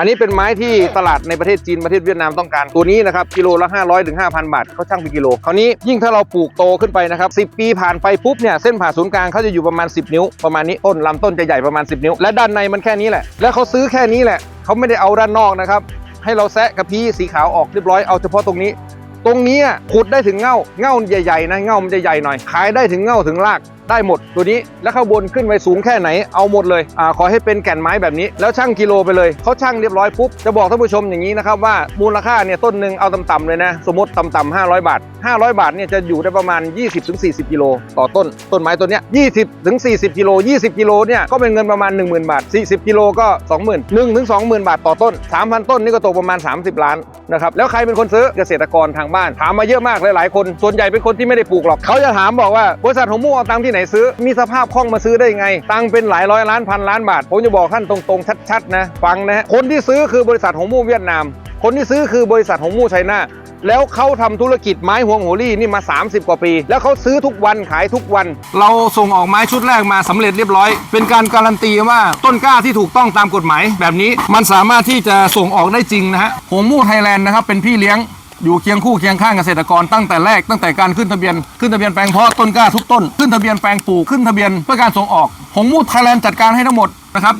อันนี้เป็นไม้ที่ตลาดในประเทศจีนประเทศเวียดนามต้องการตัวนี้นะครับกิโลละ 500ถึง5,000 บาทเขาช่างเป็นกิโลคราวนี้ยิ่งถ้าเราปลูกโตขึ้นไปนะครับ10 ปีผ่านไปปุ๊บเนี่ยเส้นผ่าศูนย์กลางเขาจะอยู่ประมาณ 10 นิ้ว ประมาณนี้ต้นลำต้นจะใหญ่ประมาณ 10 นิ้ว และด้านในมันแค่นี้แหละ และเขาซื้อแค่นี้แหละเขาไม่ได้เอาด้านนอกนะครับให้เราแซะกระพี้สีขาวออกเรียบร้อยเอาเฉพาะตรงนี้ ตรงนี้อะขุดได้ถึงเง่าเง่าใหญ่ๆนะเง่ามันจะใหญ่หน่อย ขายได้ถึงเง่าถึงรากได้หมดตัวนี้แล้วข้างบนขึ้นไปสูงแค่ไหนเอาหมดเลยอ่าขอให้เป็นแก่นไม้แบบนี้ แล้วช่างกิโลไปเลยเขาช่างเรียบร้อยปุ๊บจะบอกท่านผู้ชมอย่างนี้นะครับว่ามูลค่าเนี่ยต้นหนึ่งเอาต่ำๆเลยนะ สมมติต่ำๆ500 บาท 500 บาทเนี่ยจะอยู่ได้ประมาณ 20-40 กิโลต่อต้น ต้นไม้ตัวเนี้ย20-40 กิโล 20 กิโลเนี่ยก็เป็นเงินประมาณ 10,000 บาท 40 กิโลก็ 20,000 1-20,000 บาทต่อต้น 3,000 ต้นนี่ก็ตกประมาณ 30 ล้านนะครับแล้วใครเป็นคนซื้อเกษตรกรทางบ้าน ถามมาเยอะมากหลายๆคน ส่วนใหญ่เป็นคนที่ไม่ได้ปลูกหรอก เขาจะถามบอกว่าบริษัทหงมู่เอาตังที่ไหนซื้อ มีสภาพคล่องมาซื้อได้ไง ตังเป็นหลายร้อยล้านพันล้านบาท ผมจะบอกท่านตรงๆชัดๆนะ ฟังนะฮะคนที่ซื้อคือบริษัทหงมูเวียดนาม คนที่ซื้อคือบริษัทหงมู่ไชน่าแล้วเขาทำธุรกิจไม้ห่วงโหรี่นี่มา 30 กว่าปี แล้วเขาซื้อทุกวันขายทุกวัน เราส่งออกไม้ชุดแรกมาสำเร็จเรียบร้อย เป็นการการันตีว่าต้นกล้าที่ถูกต้องตามกฎหมายแบบนี้ มันสามารถที่จะส่งออกได้จริงนะฮะหงมู่ไทยแลนด์นะครับเป็นพี่เลี้ยง อยู่เคียงคู่เคียงข้างเกษตรกรตั้งแต่แรกตั้งแต่การขึ้นทะเบียนขึ้นทะเบียนแปลงเพาะต้นกล้าทุกต้นขึ้นทะเบียนแปลงปลูกขึ้นทะเบียนเพื่อการส่งออกหงมูดไทยแลนด์จัดการให้ทั้งหมดนะครับ